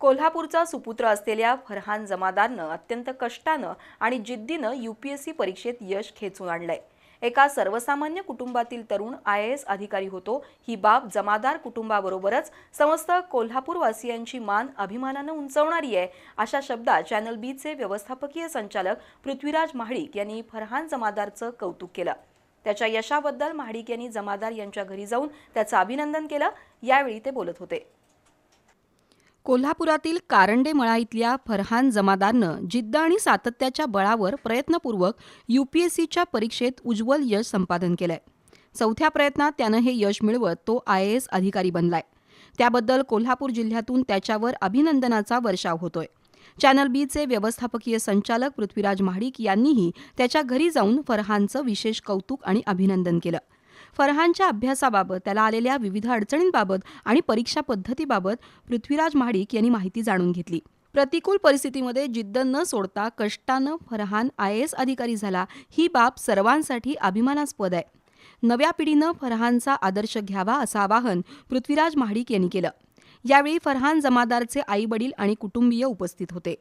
कोल्हापूरचा सुपुत्र असलेल्या फरहान जमादारनं अत्यंत कष्टानं आणि जिद्दीनं यूपीएससी परीक्षेत यश खेचून आणलंय. एका सर्वसामान्य कुटुंबातील तरुण आय ए एस अधिकारी होतो. ही बाब जमादार कुटुंबाबरोबरच समस्त कोल्हापूरवासियांची मान अभिमानानं उंचवणारी आहे अशा शब्दात चॅनल बीचे व्यवस्थापकीय संचालक पृथ्वीराज महाडिक यांनी फरहान जमादारचं कौतुक केलं. त्याच्या यशाबद्दल महाडिक यांनी जमादार यांच्या घरी जाऊन त्याचं अभिनंदन केलं. यावेळी ते बोलत होते. कोल्हापुरातील कारंडे मळा इथल्या फरहान जमादारनं जिद्द आणि सातत्याच्या बळावर प्रयत्नपूर्वक यूपीएससीच्या परीक्षेत उज्ज्वल यश संपादन केलंय. चौथ्या प्रयत्नात त्यानं हे यश मिळवत तो आय ए एस अधिकारी बनलाय. त्याबद्दल कोल्हापूर जिल्ह्यातून त्याच्यावर अभिनंदनाचा वर्षाव होतोय. चॅनल बीचे व्यवस्थापकीय संचालक पृथ्वीराज महाडिक यांनीही त्याच्या घरी जाऊन फरहानचं विशेष कौतुक आणि अभिनंदन केलं. फरहानच्या अभ्यासाबाबत त्याला आलेल्या विविध अडचणींबाबत आणि परीक्षा पद्धतीबाबत पृथ्वीराज महाडिक यांनी माहिती जाणून घेतली. प्रतिकूल परिस्थितीमध्ये जिद्द न सोडता कष्टानं फरहान आय एस अधिकारी झाला ही बाब सर्वांसाठी अभिमानास्पद आहे. नव्या पिढीनं फरहानचा आदर्श घ्यावा असं आवाहन पृथ्वीराज महाडिक यांनी केलं. यावेळी फरहान जमादारचे आई वडील आणि कुटुंबीय उपस्थित होते.